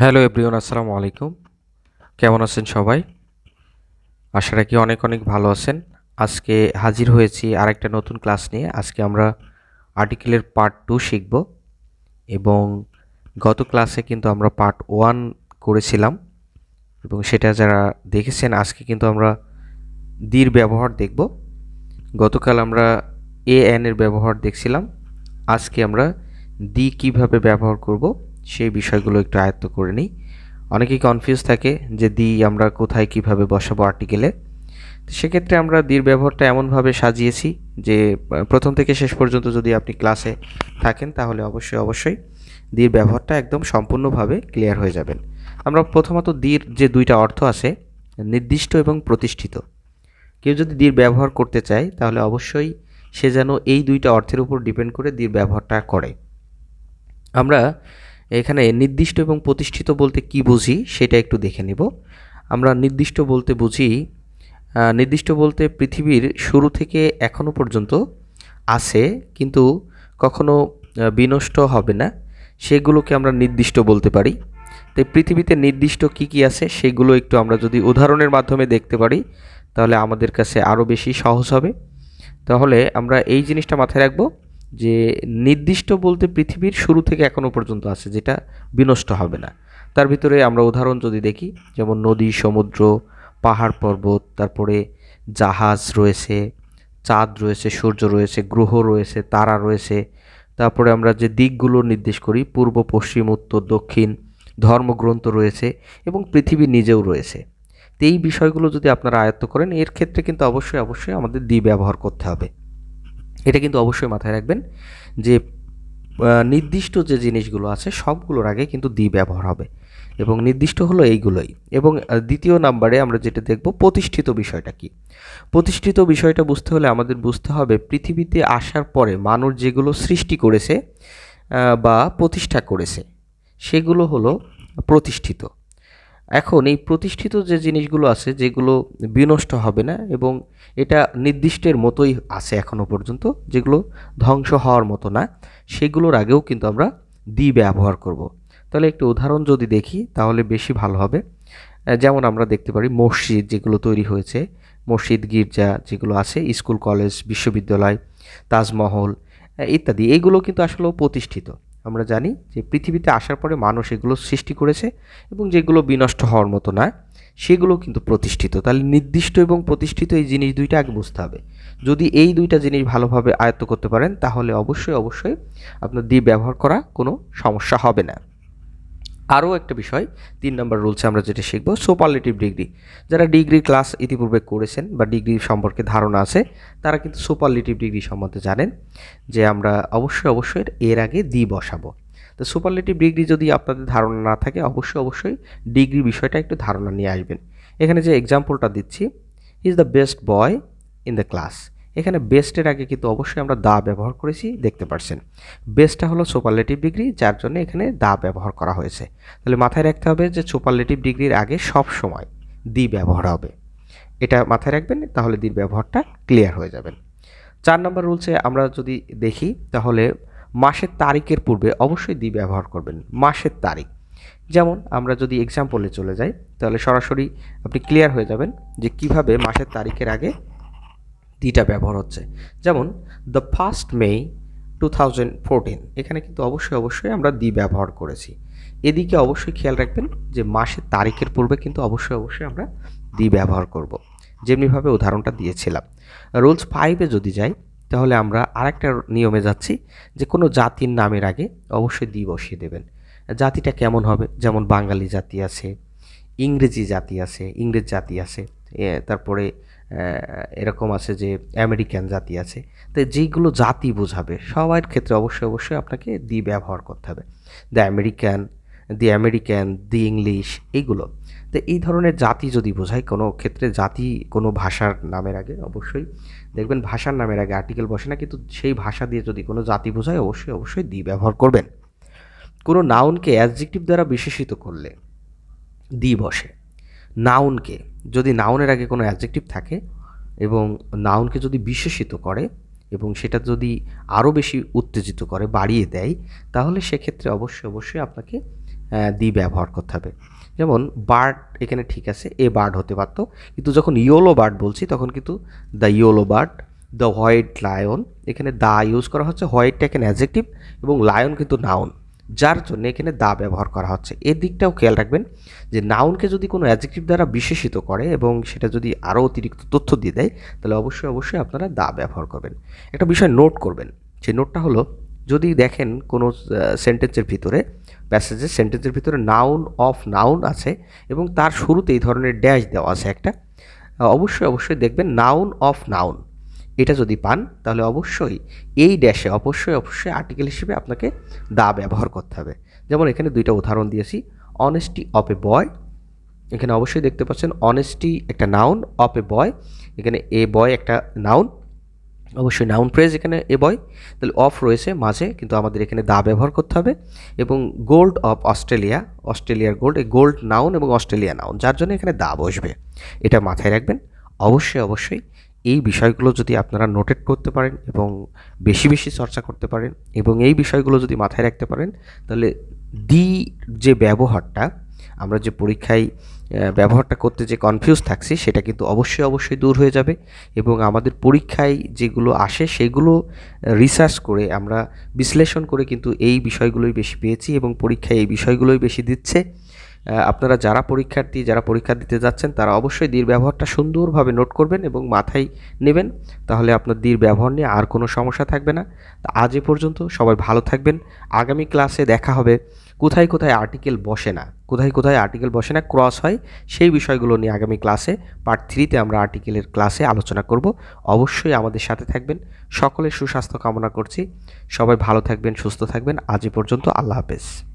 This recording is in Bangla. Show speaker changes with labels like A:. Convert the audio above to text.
A: হ্যালো এভরিওন আসসালামু আলাইকুম। কেমন আছেন সবাই? আশা রাখি অনেক অনেক ভালো আছেন। আজকে হাজির হয়েছি আরেকটা নতুন ক্লাস নিয়ে। আজকে আমরা আর্টিকেলের পার্ট টু শিখব এবং গত ক্লাসে কিন্তু আমরা পার্ট ওয়ান করেছিলাম এবং সেটা যারা দেখেছেন, আজকে কিন্তু আমরা দির ব্যবহার দেখব। গতকাল আমরা এ এর ব্যবহার দেখছিলাম। আজকে আমরা দি কীভাবে ব্যবহার করব সেই বিষয়গুলো একটু আয়ত্ত করে নিই। অনেকেই কনফিউজ থাকে যে দি আমরা কোথায় কীভাবে বসাবো আর্টিকেলে তো সেক্ষেত্রে আমরা দির ব্যবহারটা এমনভাবে সাজিয়েছি যে প্রথম থেকে শেষ পর্যন্ত যদি আপনি ক্লাসে থাকেন তাহলে অবশ্যই অবশ্যই দির ব্যবহারটা একদম সম্পূর্ণভাবে ক্লিয়ার হয়ে যাবেন। আমরা প্রথমত দির যে দুইটা অর্থ আছে, নির্দিষ্ট এবং প্রতিষ্ঠিত। কেউ যদি দীর ব্যবহার করতে চায়, তাহলে অবশ্যই সে যেন এই দুইটা অর্থের উপর ডিপেন্ড করে দীর ব্যবহারটা করে। আমরা এখানে নির্দিষ্ট এবং প্রতিষ্ঠিত বলতে কি বুঝি সেটা একটু দেখে নেব। আমরা নির্দিষ্ট বলতে বুঝি নির্দিষ্ট বলতে পৃথিবীর শুরু থেকে এখনও পর্যন্ত আছে, কিন্তু কখনো বিনষ্ট হবে না। সেগুলোকে আমরা নির্দিষ্ট বলতে পারি। তো পৃথিবীতে নির্দিষ্ট কি কি আছে সেগুলো একটু আমরা যদি উদাহরণের মাধ্যমে দেখতে পারি, তাহলে আমাদের কাছে আরও বেশি সহজ হবে। তাহলে আমরা এই জিনিসটা মাথায় রাখব যে নির্দিষ্ট বলতে পৃথিবীর শুরু থেকে এখনও পর্যন্ত আছে, যেটা বিনষ্ট হবে না। তার ভিতরে আমরা উদাহরণ যদি দেখি, যেমন নদী, সমুদ্র, পাহাড় পর্বত, তারপরে জাহাজ রয়েছে, চাঁদ রয়েছে, সূর্য রয়েছে, গ্রহ রয়েছে, তারা রয়েছে, তারপরে আমরা যে দিকগুলো নির্দেশ করি, পূর্ব, পশ্চিম, উত্তর, দক্ষিণ, ধর্মগ্রন্থ রয়েছে এবং পৃথিবী নিজেও রয়েছে। তো এই বিষয়গুলো যদি আপনারা আয়ত্ত করেন, এর ক্ষেত্রে কিন্তু অবশ্যই অবশ্যই আমাদের দি ব্যবহার করতে হবে। এটা কিন্তু অবশ্যই মাথায় রাখবেন যে নির্দিষ্ট যে জিনিসগুলো আছে সবগুলোর আগে কিন্তু দি ব্যবহার হবে এবং নির্দিষ্ট হলো এইগুলোই। এবং দ্বিতীয় নাম্বারে আমরা যেটা দেখব প্রতিষ্ঠিত বিষয়টা কি? প্রতিষ্ঠিত বিষয়টা বুঝতে হলে আমাদের বুঝতে হবে পৃথিবীতে আসার পরে মানুষ যেগুলো সৃষ্টি করেছে বা প্রতিষ্ঠা করেছে, সেগুলো হলো প্রতিষ্ঠিত। এখন এই প্রতিষ্ঠিত যে জিনিসগুলো আছে, যেগুলো বিনষ্ট হবে না এবং এটা নির্দিষ্টের মতোই আছে এখনও পর্যন্ত, যেগুলো ধ্বংস হওয়ার মতো না, সেগুলোর আগেও কিন্তু আমরা দি ব্যবহার করব। তাহলে একটু উদাহরণ যদি দেখি, তাহলে বেশি ভালো হবে যেমন আমরা দেখতে পারি মসজিদ যেগুলো তৈরি হয়েছে, মসজিদ, গির্জা যেগুলো আছে, স্কুল, কলেজ, বিশ্ববিদ্যালয়, তাজমহল ইত্যাদি, এগুলো কিন্তু আসলে প্রতিষ্ঠিত আমরা জানি যে পৃথিবীতে আসার পরে মানুষ এগুলো সৃষ্টি করেছে এবং যেগুলো বিনষ্ট হওয়ার মতো না, সেগুলো কিন্তু প্রতিষ্ঠিত। তাহলে নির্দিষ্ট এবং প্রতিষ্ঠিত এই জিনিস দুইটা আগে বুঝতে হবে। যদি এই দুইটা জিনিস ভালোভাবে আয়ত্ত করতে পারেন, তাহলে অবশ্যই অবশ্যই আপনার দিয়ে ব্যবহার করা কোনো সমস্যা হবে না। আরও একটা বিষয়, তিন নম্বর রুলসে আমরা যেটা শিখব সুপারলেটিভ ডিগ্রি যারা ডিগ্রি ক্লাস ইতিপূর্বে করেছেন বা ডিগ্রি সম্পর্কে ধারণা আছে, তারা কিন্তু সুপারলেটিভ ডিগ্রি সম্বন্ধে জানেন যে আমরা অবশ্যই অবশ্যই এর আগে দি বসাবো। তো সুপারলেটিভ ডিগ্রি যদি আপনাদের ধারণা না থাকে, অবশ্যই অবশ্যই ডিগ্রি বিষয়টা একটু ধারণা নিয়ে আসবেন। এখানে যে এক্সাম্পলটা দিচ্ছি is the best boy in the class এখানে বেস্টের আগে কিন্তু অবশ্যই আমরা দা ব্যবহার করেছি, দেখতে পাচ্ছেন বেস্টটা হলো সুপারলেটিভ ডিগ্রি যার জন্য এখানে দা ব্যবহার করা হয়েছে। তাহলে মাথায় রাখতে হবে যে সুপারলেটিভ ডিগ্রির আগে সব সময় দি ব্যবহার হবে। এটা মাথায় রাখবেন, তাহলে দির ব্যবহারটা ক্লিয়ার হয়ে যাবেন চার নম্বর রুলসে আমরা যদি দেখি, তাহলে মাসের তারিখের পূর্বে অবশ্যই দি ব্যবহার করবেন, মাসের তারিখ। যেমন আমরা যদি এক্সাম্পলে চলে যাই, তাহলে সরাসরি আপনি ক্লিয়ার হয়ে যাবেন যে কীভাবে মাসের তারিখের আগে দিটা ব্যবহার হচ্ছে। যেমন the first May two thousand fourteen এখানে কিন্তু অবশ্যই অবশ্যই আমরা দি ব্যবহার করেছি। এদিকে অবশ্যই খেয়াল রাখবেন যে মাসের তারিখের পূর্বে কিন্তু অবশ্যই অবশ্যই আমরা দি ব্যবহার করব। যেমনিভাবে উদাহরণটা দিয়েছিলাম। রুলস ফাইভে যদি যাই, তাহলে আমরা আরেকটা নিয়মে যাচ্ছি যে কোনো জাতির নামের আগে অবশ্যই দি বসিয়ে দেবেন। জাতিটা কেমন হবে? যেমন বাঙালি জাতি আছে, ইংরেজি জাতি আছে, ইংরেজ জাতি আছে তারপরে এরকম আছে যে আমেরিকান জাতি আছে। তো যেগুলো জাতি বোঝাবে, সবার ক্ষেত্রে অবশ্যই অবশ্যই আপনাকে দি ব্যবহার করতে হবে। The American, the American, the English এইগুলো তো এই ধরনের জাতি যদি বোঝায়, কোনো ক্ষেত্রে জাতি কোনো ভাষার নামের আগে অবশ্যই দেখবেন ভাষার নামের আগে আর্টিকেল বসে না, কিন্তু সেই ভাষা দিয়ে যদি কোনো জাতি বোঝায়, অবশ্যই অবশ্যই দি ব্যবহার করবেন। কোনো নাউনকে অ্যাডজেক্টিভ দ্বারা বিশেষিত করলে দি বসে। নাউনকে যদি নাউনের আগে কোনো অ্যাডজেক্টিভ থাকে এবং নাউনকে যদি বিশেষিত করে এবং সেটা যদি আরও বেশি উত্তেজিত করে, বাড়িয়ে দেয়, তাহলে সেক্ষেত্রে অবশ্যই অবশ্যই আপনাকে দি ব্যবহার করতে হবে। যেমন বার্ড এখানে ঠিক আছে এ বার্ড হতে পারতো। কিন্তু যখন ইয়োলো বার্ড বলছি, তখন কিন্তু the yellow bird the white lion এখানে দা ইউজ করা হচ্ছে হোয়াইটটা এখানে অ্যাজেক্টিভ এবং লায়ন কিন্তু নাউন যার জন্য এখানে দা ব্যবহার করা হচ্ছে। এর দিকটাও খেয়াল রাখবেন যে নাউনকে যদি কোনো অ্যাজেক্টিভ দ্বারা বিশেষিত করে এবং সেটা যদি আরও অতিরিক্ত তথ্য দিয়ে দেয়, তাহলে অবশ্যই অবশ্যই আপনারা দা ব্যবহার করবেন। একটা বিষয় নোট করবেন। সেই নোটটা হলো, যদি দেখেন কোনো সেন্টেন্সের ভিতরে প্যাসেজের সেন্টেন্সের ভিতরে নাউন অফ নাউন আছে এবং তার শুরুতে এই ধরনের ড্যাশ দেওয়া আছে একটা, অবশ্যই অবশ্যই দেখবেন নাউন অফ নাউন এটা যদি পান, তাহলে অবশ্যই এই ড্যাশে অবশ্যই অবশ্যই আর্টিকেল হিসেবে আপনাকে দা ব্যবহার করতে হবে। যেমন এখানে দুইটা উদাহরণ দিয়েছি অনেস্টি অফ এ বয় এখানে অবশ্যই দেখতে পাচ্ছেন অনেস্টি একটা নাউন অফ এ বয় এখানে এ বয় একটা নাউন অবশ্যই নাউন প্রেজ এখানে এ বয় তাহলে অফ রয়েছে মাঝে, কিন্তু আমাদের এখানে দা ব্যবহার করতে হবে, এবং গোল্ড অফ অস্ট্রেলিয়া অস্ট্রেলিয়ার গোল্ড এই গোল্ড নাউন এবং অস্ট্রেলিয়া নাউন যার জন্য এখানে দা বসবে। এটা মাথায় রাখবেন, অবশ্যই অবশ্যই এই বিষয়গুলো যদি আপনারা নোটেট করতে পারেন এবং বেশি বেশি চর্চা করতে পারেন এবং এই বিষয়গুলো যদি মাথায় রাখতে পারেন, তাহলে দি যে ব্যবহারটা, আমরা যে পরীক্ষায় ব্যবহারটা করতে যে কনফিউজ থাকছি, সেটা কিন্তু অবশ্যই অবশ্যই দূর হয়ে যাবে এবং আমাদের পরীক্ষায় যেগুলো আসে, সেগুলো রিসার্চ করে আমরা বিশ্লেষণ করে কিন্তু এই বিষয়গুলোই বেশি পেয়েছি এবং পরীক্ষায় এই বিষয়গুলোই বেশি দিচ্ছে। আপনারা যারা পরীক্ষার্থী, যারা পরীক্ষা দিতে যাচ্ছেন, তারা অবশ্যই দীর ব্যবহারটা সুন্দরভাবে নোট করবেন এবং মাথায় নেবেন। তাহলে আপনার দীর ব্যবহার নিয়ে আর কোনো সমস্যা থাকবে না। আজ এ পর্যন্ত সবাই ভালো থাকবেন। আগামী ক্লাসে দেখা হবে কোথায় কোথায় আর্টিকেল বসে না, কোথায় কোথায় আর্টিকেল বসে না ক্রস হয় সেই বিষয়গুলো নিয়ে আগামী ক্লাসে পার্ট থ্রিতে আমরা আর্টিকেলের ক্লাসে আলোচনা করব। অবশ্যই আমাদের সাথে থাকবেন। সকলের সুস্বাস্থ্য কামনা করছি। সবাই ভালো থাকবেন, সুস্থ থাকবেন। আজ পর্যন্ত আল্লাহ হাফেজ।